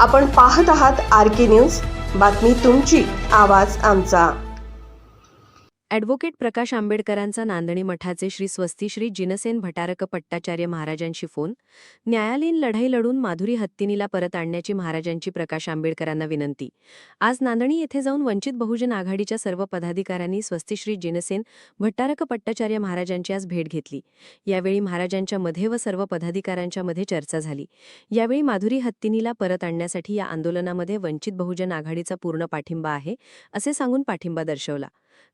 आपण पाहत आहात आर के न्यूज. बातमी तुमची आवाज आमचा. ॲडव्होकेट प्रकाश आंबेडकरांचा नांदणी मठाचे श्री स्वस्ती श्री जिनसेन भटारक पट्टाचार्य महाराजांशी फोन न्यायालयीन लढाई लढून माधुरी हत्तीनीला परत आणण्याची महाराजांची प्रकाश आंबेडकरांना विनंती. आज नांदणी येथे जाऊन वंचित बहुजन आघाडीच्या सर्व पदाधिकाऱ्यांनी स्वस्ती श्री जिनसेन भट्टारक पट्टाचार्य महाराजांची आज भेट घेतली. यावेळी महाराजांच्या मध्ये व सर्व पदाधिकाऱ्यांच्या मध्ये चर्चा झाली. यावेळी माधुरी हत्तीनीला परत आणण्यासाठी या आंदोलनामध्ये वंचित बहुजन आघाडीचा पूर्ण पाठिंबा आहे असे सांगून पाठिंबा दर्शवला.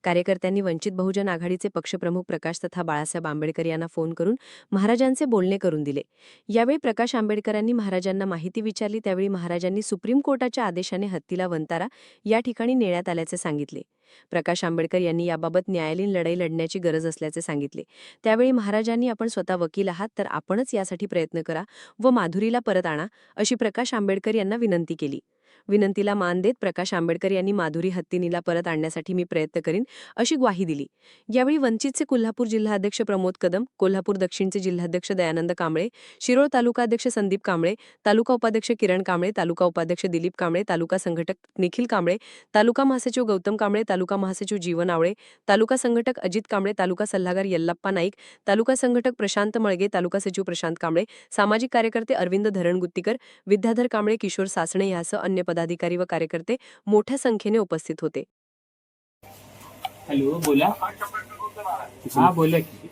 कार्यकर्त्यांनी वंचित बहुजन आघाडीचे पक्षप्रमुख प्रकाश तथा बाळासाहेब आंबेडकर यांना फोन करून महाराजांचे बोलणे करून दिले. यावेळी प्रकाश आंबेडकरांनी महाराजांना माहिती विचारली त्यावेळी महाराजांनी सुप्रीम कोर्टाच्या आदेशाने हत्तीला वंतारा या ठिकाणी नेण्यात आल्याचे सांगितले. प्रकाश आंबेडकर यांनी याबाबत न्यायालयीन लढाई लढण्याची गरज असल्याचे सांगितले. त्यावेळी महाराजांनी आपण स्वतः वकील आहात तर आपणच यासाठी प्रयत्न करा व माधुरीला परत आणा अशी प्रकाश आंबेडकर यांना विनंती केली. विनंतीला मान देत प्रकाश आंबेडकर यांनी माधुरी हत्तीनीला परत आणण्यासाठी मी प्रयत्न करीन अशी ग्वाही दिली. यावेळी वंचितचे कोल्हापूर जिल्हाध्यक्ष प्रमोद कदम कोल्हापूर दक्षिणचे जिल्हाध्यक्ष दयानंद कांबळे शिरोळ तालुकाध्यक्ष संदीप कांबळे तालुका उपाध्यक्ष किरण कांबळे तालुका उपाध्यक्ष दिलीप कांबळे तालुका संघटक निखिल कांबळे तालुका महासचिव गौतम कांबळे तालुका महासचिव जीवन आवळे तालुका संघटक अजित कांबळे तालुका सल्लागार यल्लप्पा नाईक तालुका संघटक प्रशांत मळगे तालुका सचिव प्रशांत कांबळे सामाजिक कार्यकर्ते अरविंद धरणगुत्तीकर विद्याधर कांबळे किशोर सासणे यासह अन्य पदाधिकारी व कार्यकर्ते मोठ्या संख्येने उपस्थित होते. हॅलो बोला. हा बोला की.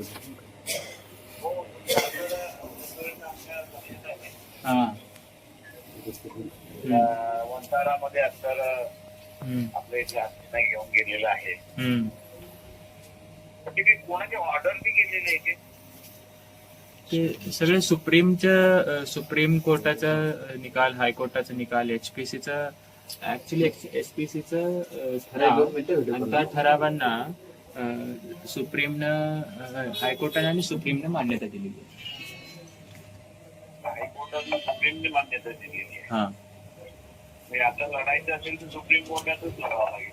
हा. वंतारामध्ये असतर हम्म, आपलं इथे हत्तीला घेऊन गेलेलं आहे. तिथे कोणाची ऑर्डर बी गेलेली आहे ते सगळे सुप्रीमच्या सुप्रीम कोर्टाचा निकाल हायकोर्टाचा निकाल एचपीसीचा ऍक्च्युली एचपीसीचा ठराव आणि त्या ठरावांना सुप्रीमनं हायकोर्टाने आणि सुप्रीमनं मान्यता दिलेली आहे. हायकोर्टाला सुप्रीमने मान्यता दिलेली आहे. हा. म्हणजे आता लढायचं असेल तर सुप्रीम कोर्टातच लढावं लागेल.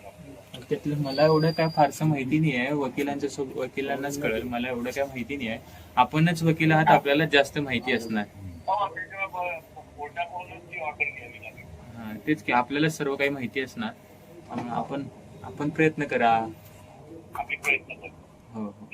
त्यातलं मला एवढं काय फारसं माहिती नाही आहे. वकिलांच्या सोब वकिलांनाच कळेल. मला एवढं काय माहिती नाही आहे. आपणच वकील आहात आपल्याला जास्त माहिती असणार. हो, हा तेच की आपल्याला सर्व काही माहिती असणार. आपण आपण प्रयत्न करा. आम्ही प्रयत्न करू हो हो.